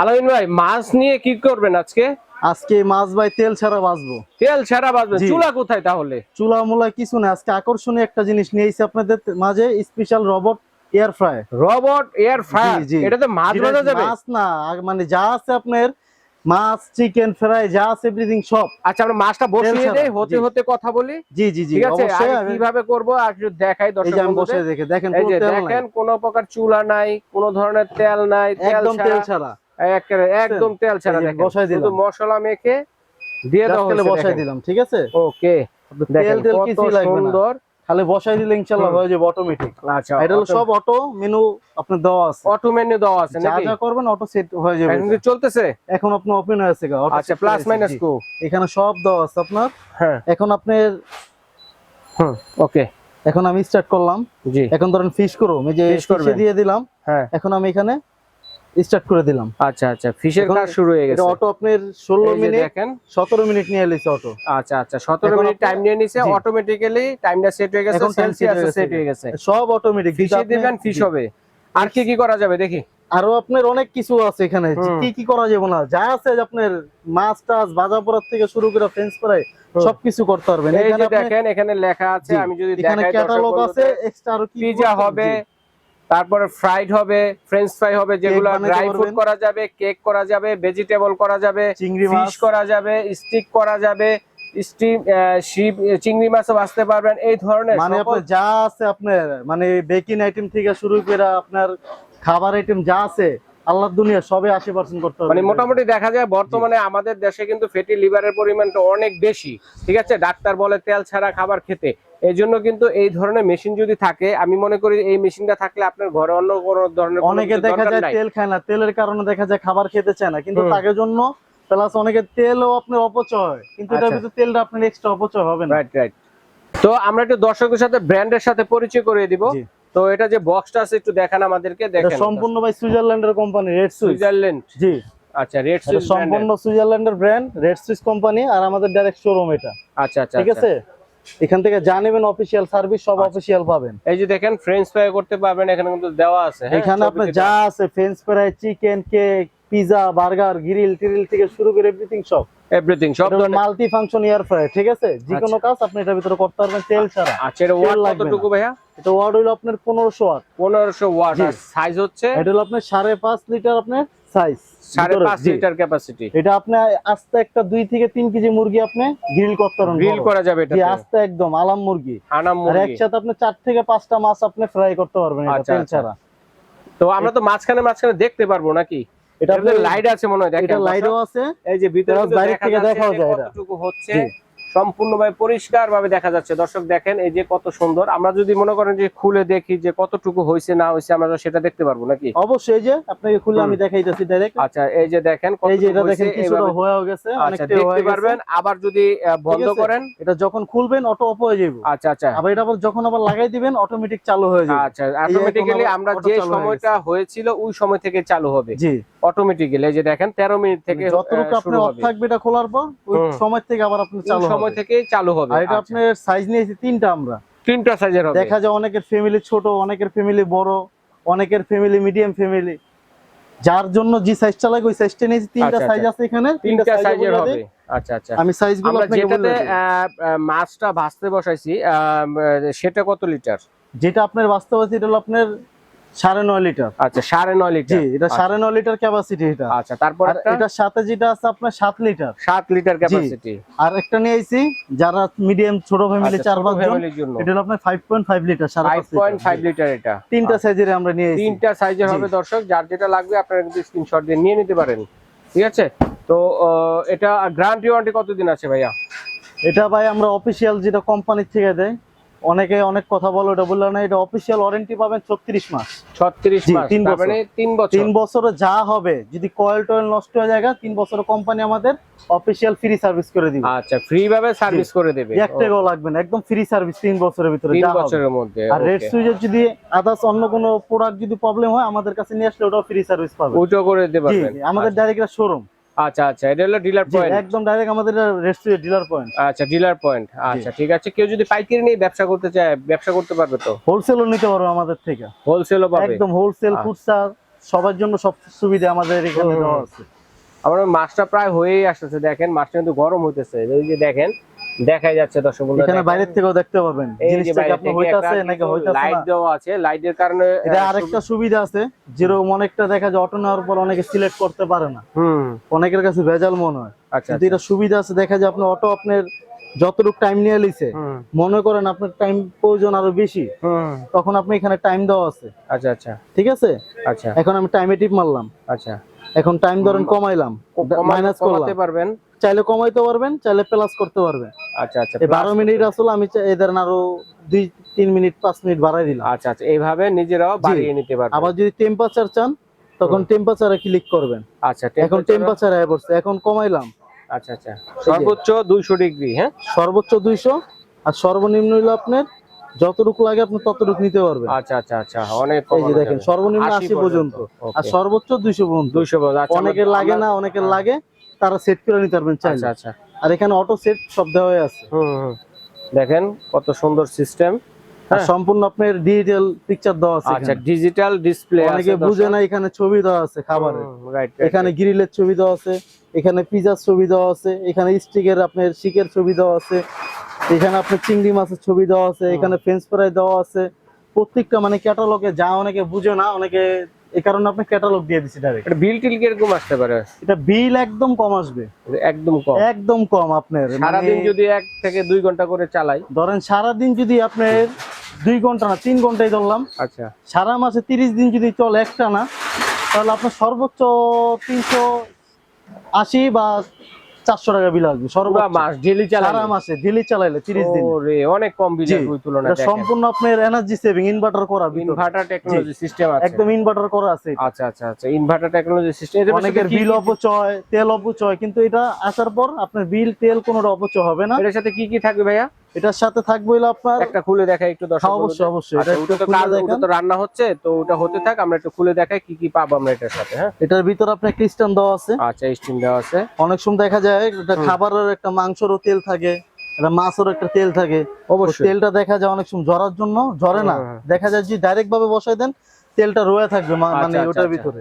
আলামিন ভাই মাছ নিয়ে কি করবেন আজকে? আজকে মাছ ভাই তেল ছাড়া বাঁচবো। তেল ছাড়া বাঁচবে চুলা কোথায় তাহলে? চুলা মুলা কিছু না আজকে আকর্ষণীয় একটা জিনিস নিয়েছি আপনাদের মাঝে special robot air fry robot air fryer. এটাতে মাছ ভাজা যাবে? মাছ না মানে যা আছে আপনার মাছ চিকেন ফ্রাই যা আছে এভরিথিং সব। আচ্ছা আমরা মাছটা বসিয়ে দেই হতে হতে কথা বলি। জি জি জি ঠিক আছে? কীভাবে করব আর একটু দেখাই দর্শক আমি বসে দেখে দেখেন কোনো তেল নাই। দেখেন কোনো প্রকার চুলা নাই কোনো ধরনের তেল নাই একদম তেল ছাড়া। একদম তেল ছাড়া দেখেন। বসাই দিলাম। শুধু মশলা মেখে দিয়ে দাও বসাই দিলাম ঠিক আছে? ওকে তেল তেল কিছুই লাগবে সুন্দর। খালি বসাই দিলে ইনশাআল্লাহ হয়ে যাবে অটোমেটিক আচ্ছা এটা হলো সব অটো মেনু আপনার দেওয়া আছে। অটো মেনু দেওয়া আছে নাকি? যা যা করবেন অটো সেট হয়ে যাবে। এখন চলতেছে? এখন আপনার ওপেন হয়েছে গা, আচ্ছা প্লাস মাইনাস কো? এখানে সব দেওয়া আছে আপনার। হ্যাঁ। এখন আপনার হুম ওকে। এখন আমি স্টার্ট করলাম। জি। এখন ধরেন ফিশ করো আমি যে ফিশে। দিয়ে দিলাম। হ্যাঁ। এখন আমি এখানে স্টার্ট করে দিলাম। আচ্ছা আচ্ছা ফিশের কাজ শুরু হয়ে গেছে। অটো আপনার ষোলো এই যে মিনিট দেখেন। সতেরো মিনিট নিয়ে এলিছে অটো আচ্ছা আচ্ছা 17 মিনিট টাইম নিয়ে নিছে অটোমেটিক্যালি টাইমটা সেট হয়ে গেছে এখন সেলসিয়াস সেট হয়ে গেছে। সব অটোমেটিক ফিশে দিবেন ফিশ হবে। আর কি কি করা যাবে দেখি। আরও আপনার অনেক কিছু আছে এখানে। কি কি করা যাবে না? যা আছে আপনার মাছ টাছ ভাজা পোড়ার থেকে শুরু করে ফ্রেঞ্চ ফ্রাই হুম। সবকিছু করতে পারবেন। এখানে দেখেন এখানে লেখা আছে আমি যদি এখানে দেখাই ক্যাটালগ আছে এক্সট্রা আরও কি পিজা হবে। তারপরে ফ্রাইড হবে ফ্রেঞ্চ ফ্রাই হবে যেগুলো ড্রাই ফ্রুট করা যাবে কেক করা যাবে ভেজিটেবল করা যাবে চিংড়ি মাছ। করা যাবে স্টিক করা যাবে স্টিম শিপ চিংড়ি মাছও বাঁচতে পারবেন এই ধরনের মানে যা আছে আপনার মানে বেকিং আইটেম থেকে শুরু করে আপনার খাবার আইটেম যা আছে আল্লাহর দুনিয়া সবে আশি পার্সেন্ট করতে হবে। মানে মোটামুটি দেখা যায় বর্তমানে আমাদের দেশে কিন্তু ফ্যাটি লিভারের পরিমাণটা অনেক বেশি ঠিক আছে? ডাক্তার বলে তেল ছাড়া খাবার খেতে। এই জন্য কিন্তু এই ধরনের মেশিন যদি থাকে আমি মনে করি এই মেশিনটা থাকলে আপনার ঘরে অন্য কোনো ধরনের অনেকে দেখা যায় তেল খায় না তেলের কারণে দেখা যায় খাবার খেতে চায় না কিন্তু। তাদের জন্য প্লাস অনেকে তেলও আপনার অপচয় হয়। কিন্তু এটার আচ্ছা। ভিতরে তেলটা আপনার এক্সট্রা অপচয় হবে না। রাইট রাইট তো আমরা একটু দর্শকের সাথে ব্র্যান্ডের সাথে পরিচয় করে দিব। তো এটা যে বক্সটা আছে একটু দেখান আমাদেরকে এটা দেখেন। সম্পূর্ণ ভাই সুইজারল্যান্ডের কোম্পানি রেড সুইস সুইজারল্যান্ড। জি। আচ্ছা রেড এটা সম্পূর্ণ সুইজারল্যান্ডের ব্র্যান্ড রেড সুইস কোম্পানি আর আমাদের ডাইরেক্ট শোরুম এটা। আচ্ছা আচ্ছা ঠিক আচ্ছা। আছে? এখান থেকে যা নেবেন অফিসিয়াল সার্ভিস সব আচ্ছা। অফিসিয়াল পাবেন। এই যে দেখেন ফ্রেঞ্চ ফ্রাই করতে পারবেন এখানে কিন্তু দেওয়া আছে হ্যাঁ, এখানে আপনার যা আছে french fry chicken cake pizza burger grill টিরিল থেকে শুরু করে এভরিথিং সব। এভরিথিং সব ধরনের মাল্টি ফাংশন এয়ার ফ্রাই ঠিক আছে? যে কোনো কাজ আপনি এটার ভিতরে করতে পারবেন তেল ছাড়া। আচ্ছা এটা ওয়াট কতটুকু ভাইয়া? এটা ওয়ার্ড হলো আপনার পনেরোশো ওয়াট পনেরোশো ওয়াট আর সাইজ হচ্ছে? এটা হলো আপনার সাড়ে পাঁচ লিটার আপনার সাইজ লিটার ক্যাপাসিটি এটা আপনি আস্তে একটা দুই থেকে তিন কেজি মুরগি আপনি গ্রিল করতে পারবেন গ্রিল করা যাবে এটা আস্তে একদম আলাম মুরগি। আর একসাথে আপনি চার থেকে পাঁচটা মাছ আপনি ফ্রাই করতে পারবেন এটা আচ্ছা, তেল আচ্ছা। ছাড়া। তো আমরা তো মাঝখানে মাঝখানে দেখতে পারব নাকি? এটা লাইট আছে মনে হয় দেখেন এটা লাইটও আছে। এই যে ভিতরে বাইরে থেকে দেখা দেখাও যে যায় এটা। কতটুকু হচ্ছে। সম্পূর্ণভাবে পরিষ্কার ভাবে দেখা যাচ্ছে। দর্শক দেখেন এই যে কত সুন্দর। আমরা যদি মনে করেন যে খুলে দেখি যে কতটুকু হয়েছে না হয়েছে আমরা সেটা দেখতে পারব নাকি? অবশ্যই এই যে আপনাকে খুলে আমি দেখাইতেছি ডাইরেক্ট আচ্ছা এই যে দেখেন এই যে এটা দেখেন কিছুটা হয়েও গেছে আচ্ছা অনেকটা দেখতে হয়ে পারবেন। আবার যদি বন্ধ করেন। এটা যখন খুলবেন অটো অফ হয়ে যাবে আচ্ছা আচ্ছা। আবার এটা আবার যখন আবার লাগাই দিবেন অটোমেটিক চালু হয়ে যাবে। আচ্ছা অটোমেটিক্যালি আমরা যে সময়টা হয়েছিল ওই সময় থেকে চালু হবে। জি। অটোমেটিক্যালি যে দেখেন 13 মিনিট থেকে যতটুকু আপনি অফ থাকবে এটা খোলার পর ওই সময় থেকে আবার আপনি চালু সময় থেকেই চালু হবে। আর এটা আচ্ছা। আপনার সাইজ নিয়েছি তিনটা আমরা। তিনটা সাইজের হবে। দেখা যায় অনেকের ফ্যামিলি ছোট অনেকের ফ্যামিলি বড় অনেকের ফ্যামিলি মিডিয়াম ফ্যামিলি যার জন্য যে সাইজটা লাগে ওই সাইজটা নিয়েছি তিনটা আচ্ছা, সাইজ আচ্ছা। আছে এখানে তিনটা সাইজের হবে। আচ্ছা আচ্ছা। আমি সাইজগুলো আপনাকে যেটাতে মাছটা ভাজতে বসাইছি সেটা কত লিটার যেটা আপনার বাস্তবে এটা হলো আপনার সাড়ে নয় লিটার। আচ্ছা সাড়ে নয় জি এটা সাড়ে নয় লিটার ক্যাপাসিটি এটা। আচ্ছা তারপর এটার সাথে যেটা আছে আপনার সাত লিটার। সাত লিটার ক্যাপাসিটি আর একটা নিয়ে আইছি যারা মিডিয়াম ছোট ফ্যামিলি চার পাঁচ জন এটা হলো আপনার ফাইভ পয়েন্ট ফাইভ লিটার সাড়ে ফাইভ পয়েন্ট ফাইভ লিটার এটা। তিনটা সাইজের আমরা নিয়ে তিনটা সাইজের হবে দর্শক যার যেটা লাগবে আপনারা কিন্তু স্ক্রিনশট দিয়ে নিয়ে নিতে পারেন। ঠিক আছে? তো এটা গ্যারান্টি ওয়ারেন্টি কতদিন আছে ভাইয়া? এটা ভাই আমরা অফিসিয়াল যেটা কোম্পানির থেকে দেয় অনেকে অনেক কথা বলো এটা বলল না এটা অফিসিয়াল ওয়ারেন্টি পাবেন ছত্রিশ মাস। তিন তার বছর। তিন বছর। তিন বছরে যা হবে যদি কয়েল টয়েল নষ্ট হয়ে যায় তিন বছরে কোম্পানি আমাদের অফিসিয়াল ফ্রি সার্ভিস করে দিবে। আচ্ছা ফ্রি ভাবে সার্ভিস করে দেবে। এক টাকাও লাগবে না একদম ফ্রি সার্ভিস তিন বছরের ভিতরে তিন বছরের মধ্যে আর রেড okay। সুইচের যদি আদার্স অন্য কোনো প্রোডাক্ট যদি প্রবলেম হয় আমাদের কাছে নিয়ে আসলে ওটাও ফ্রি সার্ভিস পাবে। করে দিতে পারবেন। আমাদের ডাইরেক্ট শোরুম আচ্ছা আচ্ছা এটা হলো ডিলার পয়েন্ট একদম ডাইরেক্ট আমাদের রেস্টুরেন্ট ডিলার পয়েন্ট আচ্ছা ডিলার পয়েন্ট আচ্ছা ঠিক আছে। কেউ যদি পাইকারি নিয়ে ব্যবসা করতে চায় ব্যবসা করতে পারবে তো? হোলসেলও নিতে পারবে আমাদের থেকে। হোলসেলও পাবে? একদম হোলসেল ফুডসার খুচরা সবার জন্য সব সুবিধা আমাদের এখানে দেওয়া আছে। আমার ওই মাছটা প্রায় হয়েই আসতেছে দেখেন মাছটা কিন্তু গরম হইতেছে। এই যে দেখেন দেখাই যাচ্ছে দর্শক বন্ধুরা, এখানে দেখেন। থেকেও দেখতে পাবেন। জিনিসটা আপনি হইতাছে নাকি হইতাছে লাইট দেওয়া আছে লাইটের কারণে এটা আরেকটা সুবিধা আছে যেরকম অনেকটা দেখা যায় অটো নেওয়ার পর অনেকে সিলেক্ট করতে পারে না। হুম। অনেকের কাছে ভেজাল মনে হয়। আচ্ছা এটা সুবিধা আছে দেখা যায় আপনি অটো আপনার যতটুকু টাইম নিয়ে লিছে মনে করেন আপনার টাইম প্রয়োজন আরও বেশি তখন আপনি এখানে টাইম দেওয়া আছে। আচ্ছা আচ্ছা। ঠিক আছে? আচ্ছা। এখন আমি টাইমে টিপ মারলাম। আচ্ছা। এখন টাইম ধরেন কমাইলাম মাইনাস করলাম। পারবেন। চাইলে কমাইতে পারবেন চাইলে প্লাস করতে পারবেন। আচ্ছা আচ্ছা বারো মিনিট আসলে আমি ধরেন আরও দুই তিন মিনিট পাঁচ মিনিট বাড়াই দিলাম। আচ্ছা আচ্ছা এইভাবে নিজেরাও বাড়িয়ে নিতে পারবেন। আবার যদি টেম্পারেচার চান তখন টেম্পারেচারে ক্লিক করবেন। আচ্ছা এখন টেম্পারেচার আয় পড়ছে এখন কমাইলাম। আচ্ছা আচ্ছা সর্বোচ্চ দুইশো ডিগ্রি হ্যাঁ? সর্বোচ্চ দুইশো আর সর্বনিম্ন হইল আপনার যতটুকু লাগে আপনি ততটুকু নিতে পারবেন। আচ্ছা আচ্ছা আচ্ছা অনেক এই যে দেখেন সর্বনিম্ন আশি পর্যন্ত। আর সর্বোচ্চ দুইশো পর্যন্ত। দুইশো আচ্ছা অনেকের লাগে না অনেকের লাগে তারা সেট করে নিতে পারবেন আচ্ছা আচ্ছা। আর এখানে অটো সেট সব দেওয়া আছে। দেখেন কত সুন্দর সিস্টেম সম্পূর্ণ আপনার ডিজিটাল পিকচার দেওয়া আছে আচ্ছা ডিজিটাল ডিসপ্লে অনেকে বুঝে না এখানে ছবি দেওয়া আছে খাবারের রাইট এখানে গ্রিলের ছবি দেওয়া আছে এখানে পিজার ছবি দেওয়া আছে এখানে স্টিকের আপনার শিকের ছবি দেওয়া আছে এখানে আপনার চিংড়ি মাছের ছবি দেওয়া আছে এখানে ফ্রেঞ্চ ফ্রাই দেওয়া আছে। প্রত্যেকটা মানে ক্যাটালগে যা অনেকে বুঝে না অনেকে এই কারণে আপনি ক্যাটালগ দিয়ে দিছি ডাইরেক্ট এটা বিল টিল কীরকম আসতে পারে? এটা বিল একদম কম আসবে। একদম কম? একদম কম আপনার সারাদিন মানে যদি এক থেকে দুই ঘণ্টা করে চালাই? ধরেন সারাদিন যদি আপনার দুই ঘণ্টা না তিন ঘন্টাই ধরলাম। আচ্ছা। সারা মাসে তিরিশ দিন যদি চলে একটা না তাহলে আপনার সর্বোচ্চ তিনশো আশি বা চারশো টাকা বিল আসবে সর্বোচ্চ। মাস ডেলি সারা মাসে ডেলি চালাইলে তিরিশ দিন। অনেক কম বিল সম্পূর্ণ আপনার এনার্জি সেভিং ইনভার্টার করা ইনভার্টার টেকনোলজি সিস্টেম আছে। একদম ইনভার্টার করা আছে আচ্ছা আচ্ছা আচ্ছা ইনভার্টার টেকনোলজি সিস্টেম অনেকের বিল অপচয় তেল অপচয় কিন্তু এটা আসার পর আপনার বিল তেল কোনোটা অপচয় হবে না। এটার সাথে কি কি থাকবে ভাইয়া? এটার সাথে থাকবে হলো আপনার একটা খুলে দেখাই একটু দর্শক হ্যাঁ, অবশ্যই অবশ্যই। এটা আচ্ছা, একটু কাজ ওটা তো রান্না হচ্ছে? তো ওটা হতে থাক আমরা একটু খুলে দেখাই কি কি পাবো আমরা এটার সাথে হ্যাঁ? এটার ভিতর আপনার ক্রিস্টান দেওয়া আছে। আচ্ছা স্টিম দেওয়া আছে। অনেক সময় দেখা যায় এটা খাবারের একটা মাংসেরও তেল থাকে এটা মাছেরও একটা তেল থাকে। অবশ্যই। তেলটা দেখা যায় অনেক সময় ঝরার জন্য ঝরে না। দেখা যায় যে ডাইরেক্ট ভাবে বসাই দেন তেলটা রয়ে থাকবে মা- মানে আচ্ছা, ওটার আচ্ছা। ভিতরে।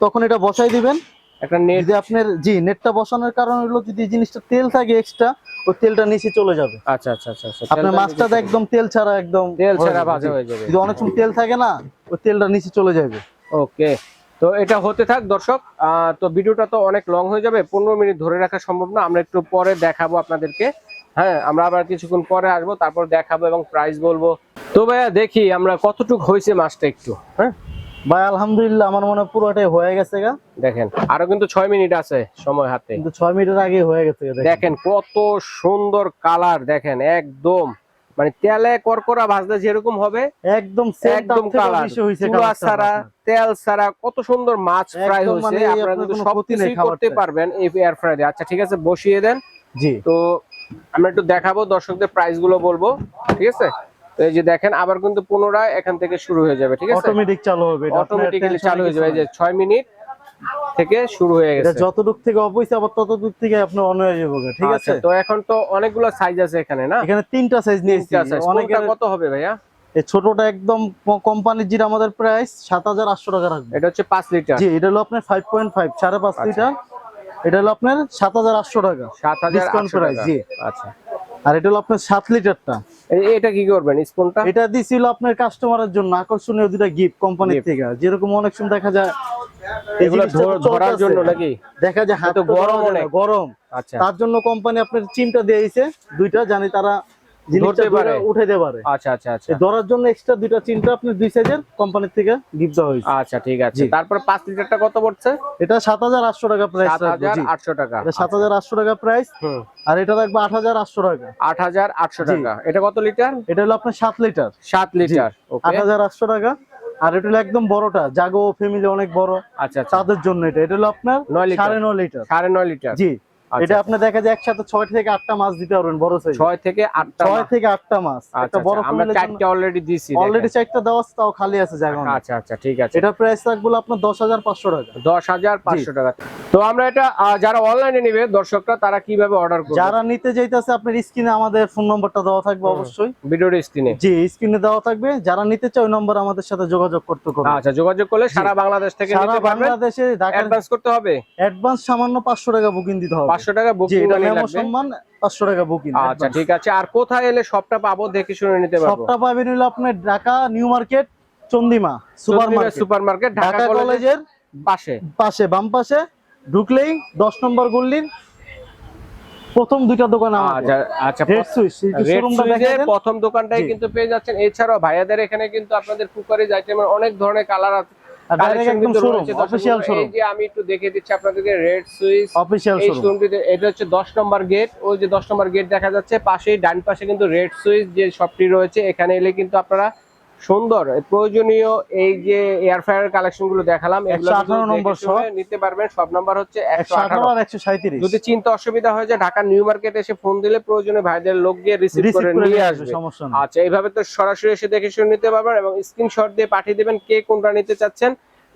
তখন এটা বসাই দিবেন একটা নেট যদি আপনার জি নেটটা বসানোর কারণ হলো যদি জিনিসটা তেল থাকে এক্সট্রা ওই তেলটা নিচে চলে যাবে। আচ্ছা আচ্ছা আচ্ছা আচ্ছা আপনার মাছটা একদম তেল ছাড়া একদম তেল ছাড়া ভাজা হয়ে যাবে। যদি অনেক সময় তেল থাকে না ওই তেলটা নিচে চলে যাবে। ওকে তো এটা হতে থাক দর্শক তো ভিডিওটা তো অনেক লং হয়ে যাবে পনেরো মিনিট ধরে রাখা সম্ভব না আমরা একটু পরে দেখাবো আপনাদেরকে। হ্যাঁ আমরা আবার কিছুক্ষণ পরে আসব তারপর দেখাবো এবং প্রাইস বলব। তো ভাইয়া দেখি আমরা কতটুক হয়েছে মাছটা একটু হ্যাঁ? ভাই আলহামদুলিল্লাহ আমার মনে পুরোটাই হয়ে গেছে গা। দেখেন আরও কিন্তু ছয় মিনিট আছে সময় হাতে। কিন্তু ছয় মিনিটের আগে হয়ে গেছে দেখেন। কত সুন্দর কালার দেখেন একদম। মানে তেলে করকরা ভাজলে যেরকম হবে একদম একদম কালার। চুলা ছাড়া তেল ছাড়া কত সুন্দর মাছ ফ্রাই হয়েছে। মানে আপনারা কিন্তু সব কিছুই করতে পারবেন এই এয়ার ফ্রাই দিয়ে আচ্ছা ঠিক আছে বসিয়ে দেন। জি। তো আমরা একটু দেখাবো দর্শকদের প্রাইসগুলো বলব। ঠিক আছে? তো এই যে দেখেন আবার কিন্তু পুনরায় এখান থেকে শুরু হয়ে যাবে ঠিক আছে? অটোমেটিক চালু হবে অটোমেটিক্যালি চালু হয়ে যাবে এই যে নাই। ছয় মিনিট থেকে শুরু হয়ে গেছে। যতটুক থেকে অফ হইছে আবার ততটুক থেকে আপনার অন হয়ে যাবে ঠিক আছে? আচ্ছা, তো এখন তো অনেকগুলো সাইজ আছে এখানে না? এখানে তিনটা সাইজ নিয়েছি। অনেকের কত হবে ভাইয়া? এই ছোটটা একদম কোম্পানির যেটা আমাদের প্রাইস সাত হাজার আটশো টাকা রাখবে। এটা হচ্ছে পাঁচ লিটার জি এটা হলো আপনার ফাইভ পয়েন্ট ফাইভ সাড়ে পাঁচ আচ্ছা। লিটার এটা হলো আপনার সাত হাজার আটশো টাকা। সাত হাজার Discount আটশো price, টাকা। জি। আচ্ছা। আর এটা হলো আপনার সাত লিটারটা। এটা কি করবেন স্পুনটা? এটা দিছিল আপনার কাস্টমারের জন্য আকর্ষণীয় দুটা গিফট কোম্পানি। থেকে। যেরকম অনেক সময় দেখা যায় এগুলো ধরার জন্য নাকি? দেখা যায় হাত গরম গরম। আচ্ছা। তার জন্য কোম্পানি আপনার চিমটা দিয়েছে দুইটা জানি তারা উঠাইতে পারে। আচ্ছা আচ্ছা আচ্ছা। ধরার জন্য এক্সট্রা দুইটা চিমটা আপনি দুই সাইজের কোম্পানির থেকে গিফট দেওয়া হয়েছে। আচ্ছা ঠিক আছে। তারপর লিটারটা কত পড়ছে? এটা টাকা প্রাইস টাকা। এটা টাকা প্রাইস আর এটা রাখব টাকা। এটা কত লিটার? এটা হলো আপনার লিটার। লিটার ওকে। টাকা। আর এটা হলো একদম বড়টা। জাগো ফ্যামিলি অনেক বড়। আচ্ছা আচ্ছা। তাদের জন্য এটা। এটা হলো আপনার নয় লিটার। সাড়ে নয় লিটার। সাড়ে নয় লিটার। জি। আচ্ছা, এটা আপনি দেখা যায় একসাথে ছয় থেকে আটটা মাছ দিতে পারবেন বড় সাইজ ছয় থেকে আটটা ছয় থেকে আটটা মাছ। আচ্ছা একটা বড় আচ্ছা, আমরা চারটা অলরেডি দিছি অলরেডি চারটা দেওয়া তাও খালি আছে জায়গা আচ্ছা আচ্ছা ঠিক আছে। এটা প্রাইস আপনার দশ হাজার পাঁচশো টাকা। দশ হাজার পাঁচশো টাকা। তো আমরা এটা যারা অনলাইনে নেবে দর্শকরা তারা কীভাবে অর্ডার করবে? যারা নিতে চাইতেছে আপনার স্ক্রিনে আমাদের ফোন নম্বরটা দেওয়া থাকবে। অবশ্যই। ভিডিওর স্ক্রিনে। জি স্ক্রিনে দেওয়া থাকবে। যারা নিতে চায় ওই নম্বর আমাদের সাথে যোগাযোগ করতে হবে আচ্ছা যোগাযোগ করলে সারা বাংলাদেশ থেকে সারা বাংলাদেশে অ্যাডভান্স করতে হবে? অ্যাডভান্স সামান্য পাঁচশো টাকা বুকিং দিতে হবে। পাঁচশো টাকা বুকিং এটা মেমো লাগবে। সম্মান পাঁচশো টাকা বুকিং আচ্ছা ঠিক আছে। আর কোথায় এলে সবটা পাবো দেখে শুনে নিতে পারব? সবটা পাবেন হলো আপনার Dhaka new market Chandrima super market. Dhaka কলেজের পাশে। পাশে বাম পাশে ঢুকলেই দশ নম্বর গল্লির প্রথম দুইটা দোকান আচ্ছা আচ্ছা প্রথম দোকানটাই কিন্তু পেয়ে যাচ্ছেন। এছাড়াও ভাইয়াদের এখানে কিন্তু আপনাদের কুকারিজ আইটেমের অনেক ধরনের কালার আছে। একদম শোরুম অফিশিয়াল শোরুম এই যে আমি একটু দেখে দিচ্ছি আপনাদেরকে রেড সুইচ অফিশিয়াল শোরুম এটা হচ্ছে দশ নম্বর গেট ওই যে দশ নম্বর গেট দেখা যাচ্ছে পাশেই ডান পাশে কিন্তু রেড সুইচ যে শপটি রয়েছে এখানে এলে কিন্তু আপনারা সুন্দর প্রয়োজনীয় এই যে এয়ার ফ্রায়ার কালেকশনগুলো দেখালাম এগুলো 118 কিন্তু নম্বর নিতে পারবেন। সব নাম্বার হচ্ছে যদি চিন্তা অসুবিধা হয়ে যায় ঢাকা নিউ মার্কেট এসে ফোন দিলে প্রয়োজনে ভাইদের লোক গিয়ে রিসিভ করে নিয়ে আসবে। আচ্ছা এইভাবে তো সরাসরি এসে দেখে শুনে নিতে পারবেন এবং স্ক্রিনশট দিয়ে পাঠিয়ে দেবেন কে কোনটা নিতে চাচ্ছেন।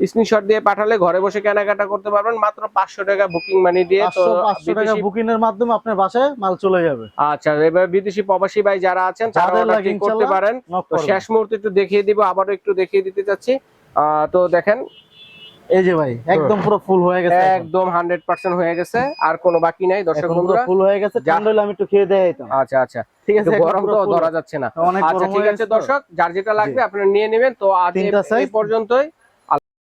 স্ক্রিনশট দিয়ে পাঠালে ঘরে বসে কেনাকাটা করতে পারবেন। মাত্র পাঁচশো টাকা বুকিং মানি দিয়ে তো পাঁচশো টাকা বুকিং এর মাধ্যমে আপনার বাসায় মাল চলে যাবে। আচ্ছা এবার বিদেশি প্রবাসী ভাই যারা আছেন তারা যাদের করতে পারেন। তো শেষ মুহূর্তে একটু দেখিয়ে দিব আবারও একটু দেখিয়ে দিতে চাচ্ছি। তো দেখেন। এই যে ভাই একদম পুরো ফুল হয়ে গেছে একদম হান্ড্রেড পার্সেন্ট হয়ে গেছে আর কোনো বাকি নাই দর্শক বন্ধুরা। ফুল হয়ে গেছে ঠান্ডা আমি একটু খেয়ে দেখাইতাম আচ্ছা আচ্ছা। ঠিক আছে গরম তো ধরা যাচ্ছে না। আচ্ছা ঠিক আছে দর্শক যার যেটা লাগবে আপনারা নিয়ে নেবেন। তো আজ এই-? পর্যন্তই।